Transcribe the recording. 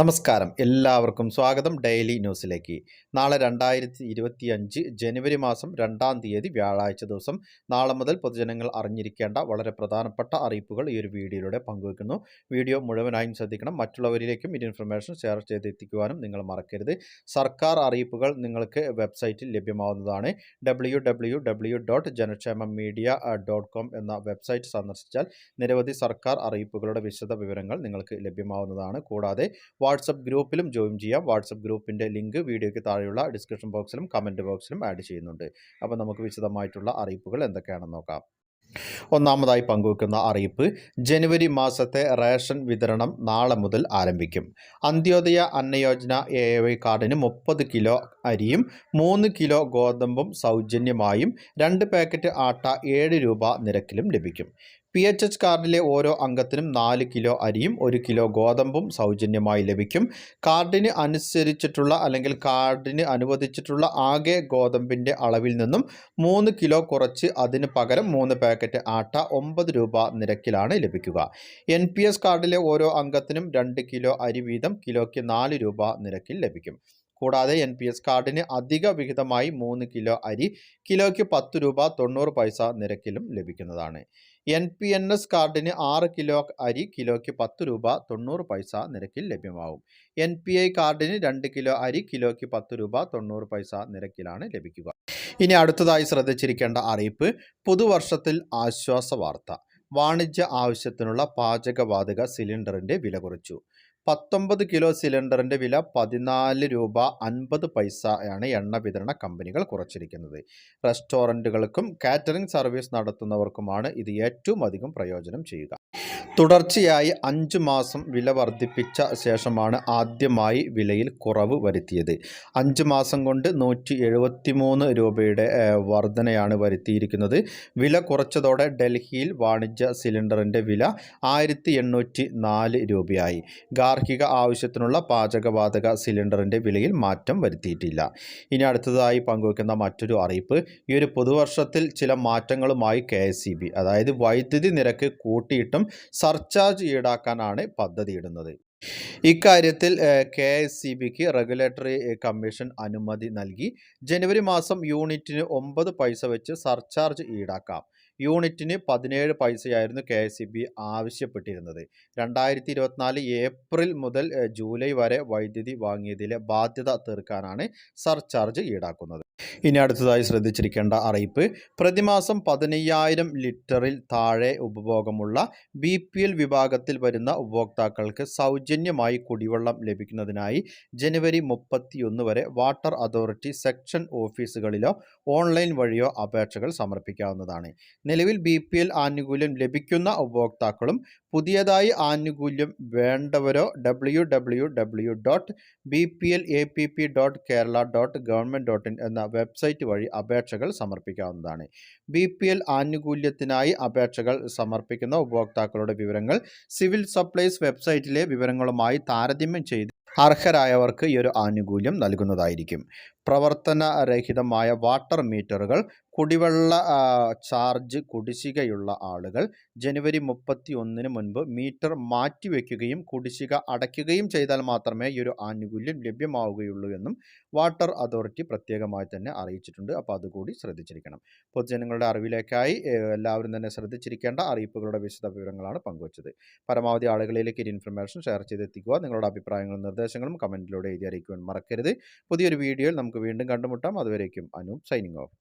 നമസ്കാരം. എല്ലാവർക്കും സ്വാഗതം ഡെയിലി ന്യൂസിലേക്ക്. നാളെ രണ്ടായിരത്തി ഇരുപത്തി അഞ്ച് ജനുവരി മാസം രണ്ടാം തീയതി വ്യാഴാഴ്ച ദിവസം നാളെ മുതൽ പൊതുജനങ്ങൾ അറിഞ്ഞിരിക്കേണ്ട വളരെ പ്രധാനപ്പെട്ട അറിയിപ്പുകൾ ഈ ഒരു വീഡിയോയിലൂടെ പങ്കുവെക്കുന്നു വീഡിയോ മുഴുവനായും ശ്രദ്ധിക്കണം. മറ്റുള്ളവരിലേക്കും ഈ ഇൻഫർമേഷൻ ഷെയർ ചെയ്തെത്തിക്കുവാനും നിങ്ങൾ മറക്കരുത്. സർക്കാർ അറിയിപ്പുകൾ നിങ്ങൾക്ക് വെബ്സൈറ്റിൽ ലഭ്യമാവുന്നതാണ്. W W dot Janakshema media dot com എന്ന വെബ്സൈറ്റ് സന്ദർശിച്ചാൽ നിരവധി സർക്കാർ അറിയിപ്പുകളുടെ വിശദ വിവരങ്ങൾ നിങ്ങൾക്ക് ലഭ്യമാവുന്നതാണ്. കൂടാതെ വാട്സപ്പ് ഗ്രൂപ്പിലും ജോയിൻ ചെയ്യാം. വാട്സപ്പ് ഗ്രൂപ്പിന്റെ ലിങ്ക് വീഡിയോയ്ക്ക് താഴെയുള്ള ഡിസ്ക്രിപ്ഷൻ ബോക്സിലും കമന്റ് ബോക്സിലും ആഡ് ചെയ്യുന്നുണ്ട്. അപ്പോൾ നമുക്ക് വിശദമായിട്ടുള്ള അറിയിപ്പുകൾ എന്തൊക്കെയാണെന്ന് നോക്കാം. ഒന്നാമതായി പങ്കുവെക്കുന്ന അറിയിപ്പ് ജനുവരി മാസത്തെ റേഷൻ വിതരണം നാളെ മുതൽ ആരംഭിക്കും. അന്ത്യോദയ അന്നയോജന എ വൈ കാർഡിന് മുപ്പത് കിലോ അരിയും മൂന്ന് കിലോ ഗോതമ്പും സൗജന്യമായും രണ്ട് പാക്കറ്റ് ആട്ട ഏഴ് രൂപ നിരക്കിലും ലഭിക്കും. പി എച്ച് എച്ച് കാർഡിലെ ഓരോ അംഗത്തിനും നാല് കിലോ അരിയും ഒരു കിലോ ഗോതമ്പും സൗജന്യമായി ലഭിക്കും. കാർഡിന് അനുസരിച്ചിട്ടുള്ള അല്ലെങ്കിൽ കാർഡിന് അനുവദിച്ചിട്ടുള്ള ആകെ ഗോതമ്പിന്റെ അളവിൽ നിന്നും മൂന്ന് കിലോ കുറച്ച് അതിന് പകരം മൂന്ന് പാക്കറ്റ് ആട്ട ഒമ്പത് രൂപ നിരക്കിലാണ് ലഭിക്കുക. എൻ പി എസ് കാർഡിലെ ഓരോ അംഗത്തിനും രണ്ട് കിലോ അരി വീതം കിലോയ്ക്ക് നാല് രൂപ നിരക്കിൽ ലഭിക്കും. കൂടാതെ എൻ പി എസ് കാർഡിന് അധിക വിഹിതമായി മൂന്ന് കിലോ അരി കിലോയ്ക്ക് പത്ത് രൂപ തൊണ്ണൂറ് പൈസ നിരക്കിലും ലഭിക്കുന്നതാണ്. എൻ പി എൻ എസ് കാർഡിന് ആറ് കിലോ അരി കിലോയ്ക്ക് പത്ത് രൂപ തൊണ്ണൂറ് പൈസ നിരക്കിൽ ലഭ്യമാവും. എൻ പി ഐ കാർഡിന് രണ്ട് കിലോ അരി കിലോയ്ക്ക് പത്ത് രൂപ തൊണ്ണൂറ് പൈസ നിരക്കിലാണ് ലഭിക്കുക. ഇനി അടുത്തതായി ശ്രദ്ധിച്ചിരിക്കേണ്ട അറിയിപ്പ് പുതുവർഷത്തിൽ ആശ്വാസ വാർത്ത. വാണിജ്യ ആവശ്യത്തിനുള്ള പാചകവാതക സിലിണ്ടറിന്റെ വില കുറച്ചു. പത്തൊമ്പത് കിലോ സിലിണ്ടറിന്റെ വില പതിനാല് രൂപ അൻപത് പൈസയാണ് എണ്ണ വിതരണ കമ്പനികൾ കുറച്ചിരിക്കുന്നത്. റെസ്റ്റോറന്റുകൾക്കും കാറ്ററിംഗ് സർവീസ് നടത്തുന്നവർക്കുമാണ് ഇത് ഏറ്റവും അധികം പ്രയോജനം ചെയ്യുക. തുടർച്ചയായി അഞ്ച് മാസം വില വർദ്ധിപ്പിച്ച ശേഷമാണ് ആദ്യമായി വിലയിൽ കുറവ് വരുത്തിയത്. അഞ്ച് മാസം കൊണ്ട് നൂറ്റി എഴുപത്തി മൂന്ന് രൂപയുടെ വർധനയാണ് വരുത്തിയിരിക്കുന്നത്. വില കുറച്ചതോടെ ഡൽഹിയിൽ വാണിജ്യ സിലിണ്ടറിന്റെ വില ആയിരത്തി എണ്ണൂറ്റി നാല് രൂപയായി ഗാർഹിക ആവശ്യത്തിനുള്ള പാചകവാതക സിലിണ്ടറിന്റെ വിലയിൽ മാറ്റം വരുത്തിയിട്ടില്ല. ഇനി അടുത്തതായി പങ്കുവയ്ക്കുന്ന മറ്റൊരു അറിയിപ്പ് ഈ ഒരു പുതുവർഷത്തിൽ ചില മാറ്റങ്ങളുമായി കെ അതായത് വൈദ്യുതി നിരക്ക് കൂട്ടിയിട്ടും സർചാർജ് ഈടാക്കാനാണ് പദ്ധതിയിടുന്നത്. ഇക്കാര്യത്തിൽ കെ എസ് സി ബിക്ക് റെഗുലേറ്ററി കമ്മീഷൻ അനുമതി നൽകി. ജനുവരി മാസം യൂണിറ്റിന് ഒമ്പത് പൈസ വെച്ച് സർചാർജ് ഈടാക്കാം. യൂണിറ്റിന് പതിനേഴ് പൈസയായിരുന്നു കെ എസ് ഇ ബി ആവശ്യപ്പെട്ടിരുന്നത്. രണ്ടായിരത്തി ഇരുപത്തിനാല് ഏപ്രിൽ മുതൽ ജൂലൈ വരെ വൈദ്യുതി വാങ്ങിയതിലെ ബാധ്യത തീർക്കാനാണ് സർചാർജ് ഈടാക്കുന്നത്. ഇനി അടുത്തതായി ശ്രദ്ധിച്ചിരിക്കേണ്ട അറിയിപ്പ്. പ്രതിമാസം പതിനയ്യായിരം ലിറ്ററിൽ താഴെ ഉപഭോഗമുള്ള ബി പി എൽ വിഭാഗത്തിൽ വരുന്ന ഉപഭോക്താക്കൾക്ക് സൗജന്യമായി കുടിവെള്ളം ലഭിക്കുന്നതിനായി ജനുവരി മുപ്പത്തിയൊന്ന് വരെ വാട്ടർ അതോറിറ്റി സെക്ഷൻ ഓഫീസുകളിലോ ഓൺലൈൻ വഴിയോ അപേക്ഷകൾ സമർപ്പിക്കാവുന്നതാണ്. നിലവിൽ ബി പി എൽ ആനുകൂല്യം ലഭിക്കുന്ന ഉപഭോക്താക്കളും പുതിയതായി ആനുകൂല്യം വേണ്ടവരോ W W W dot B P L A P P dot Kerala dot government dot in എന്ന വെബ്സൈറ്റ് വഴി അപേക്ഷകൾ സമർപ്പിക്കാവുന്നതാണ്. ബി പി എൽ ആനുകൂല്യത്തിനായി അപേക്ഷകൾ സമർപ്പിക്കുന്ന ഉപഭോക്താക്കളുടെ വിവരങ്ങൾ സിവിൽ സപ്ലൈസ് വെബ്സൈറ്റിലെ വിവരങ്ങളുമായി താരതമ്യം ചെയ്ത് അർഹരായവർക്ക് ഈ ഒരു ആനുകൂല്യം നൽകുന്നതായിരിക്കും. പ്രവർത്തനരഹിതമായ വാട്ടർ മീറ്ററുകൾ കുടിവെള്ള ചാർജ് കുടിശ്ശികയുള്ള ആളുകൾ ജനുവരി മുപ്പത്തി ഒന്നിന് മുൻപ് മീറ്റർ മാറ്റിവെക്കുകയും കുടിശ്ശിക അടയ്ക്കുകയും ചെയ്താൽ മാത്രമേ ഈ ഒരു ആനുകൂല്യം ലഭ്യമാവുകയുള്ളൂ എന്നും വാട്ടർ അതോറിറ്റി പ്രത്യേകമായി തന്നെ അറിയിച്ചിട്ടുണ്ട്. അപ്പോൾ അതുകൂടി ശ്രദ്ധിച്ചിരിക്കണം. പൊതുജനങ്ങളുടെ അറിവിലേക്കായി എല്ലാവരും തന്നെ ശ്രദ്ധിച്ചിരിക്കേണ്ട അറിയിപ്പുകളുടെ വിശദ വിവരങ്ങളാണ് പങ്കുവച്ചത്. പരമാവധി ആളുകളിലേക്ക് ഈ ഇൻഫർമേഷൻ ഷെയർ ചെയ്തെത്തിക്കുക. നിങ്ങളുടെ അഭിപ്രായങ്ങളും നിർദ്ദേശങ്ങളും കമന്റിലൂടെ എഴുതി അറിയിക്കുവാൻ മറക്കരുത്. പുതിയൊരു വീഡിയോയിൽ നമുക്ക് വീണ്ടും കണ്ടുമുട്ടാം. അതുവരേക്കും അനു സൈനിങ് ഓഫ്.